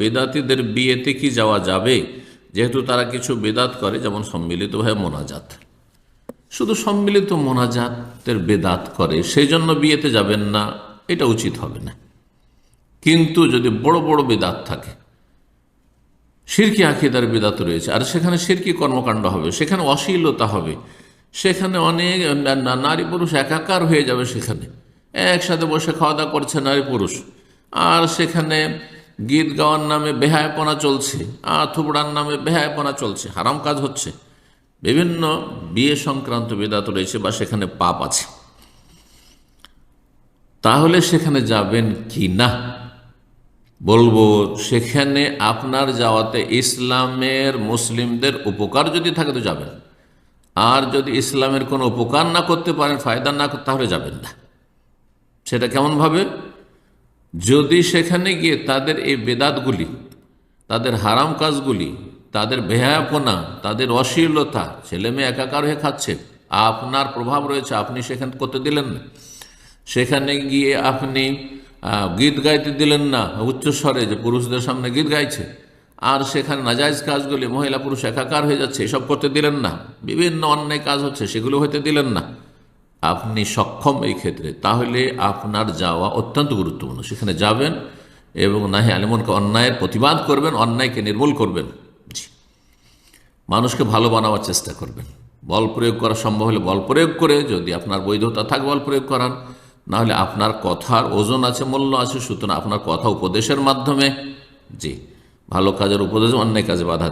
বেদাতিদের বিয়েতে কি যাওয়া যাবে? যেহেতু তারা কিছু বেদাত করে, যেমন সম্মিলিতভাবে মোনাজাত। শুধু সম্মিলিত মোনাজাতের বেদাত করে সেই জন্য বিয়েতে যাবেন না, এটা উচিত হবে না। কিন্তু যদি বড় বড় বেদাত থাকে সিরকি আকিদার বেদাত রয়েছে, আর সেখানে সিরকি কর্মকাণ্ড হবে, সেখানে অশ্লীলতা হবে, সেখানে অনেক নারী পুরুষ একাকার হয়ে যাবে সেখানে। একসাথে বসে খাওয়া দাওয়া করছে নারী পুরুষ, আর সেখানে গীত গাওয়ার নামে বেহায়পনা চলছে আর থুবড়ার নামে বেহায়পনা চলছে, হারাম কাজ হচ্ছে। বিভিন্ন বিয়ে সংক্রান্ত বেদাত রয়েছে বা সেখানে পাপ আছে। তাহলে সেখানে যাবেন কি না? বলব, সেখানে আপনার যাওয়াতে ইসলামের মুসলিমদের উপকার যদি থাকে তো যাবেন। আর যদি ইসলামের কোনো উপকার না করতে পারেন, ফায়দা না করতে তাহলে যাবেন না। সেটা কেমনভাবে? যদি সেখানে গিয়ে তাদের এই বেদাতগুলি, তাদের হারাম কাজগুলি, তাদের বেহায়াপনা, তাদের অশ্লীলতা, ছেলে মেয়ে একাকার হয়ে খাচ্ছে, আপনার প্রভাব রয়েছে, আপনি সেখানে করতে দিলেন না। সেখানে গিয়ে আপনি গীত গাইতে দিলেন না উচ্চস্বরে যে পুরুষদের সামনে গীত গাইছে, আর সেখানে নাজাইজ কাজগুলি, মহিলা পুরুষ একাকার হয়ে যাচ্ছে, এসব করতে দিলেন না। বিভিন্ন অন্যায় কাজ হচ্ছে, সেগুলো হতে দিলেন না। আপনি সক্ষম এই ক্ষেত্রে, তাহলে আপনার যাওয়া অত্যন্ত গুরুত্বপূর্ণ। সেখানে যাবেন এবং নাহি আলিমনকে অন্যায়ের প্রতিবাদ করবেন, অন্যায়কে নির্মূল করবেন। মানুষকে ভালো বানাবার চেষ্টা করবেন। বল প্রয়োগ করা সম্ভব হলে বল প্রয়োগ করে, যদি আপনার বৈধতা থাকে বল প্রয়োগ করান না হলে আপনার কথার ওজন আছে, মূল্য আছে, সুতরাং আপনার কথা উপদেশের মাধ্যমে। জি। ভালো কাজের উপদেশ অন্যায় কাজে বাধা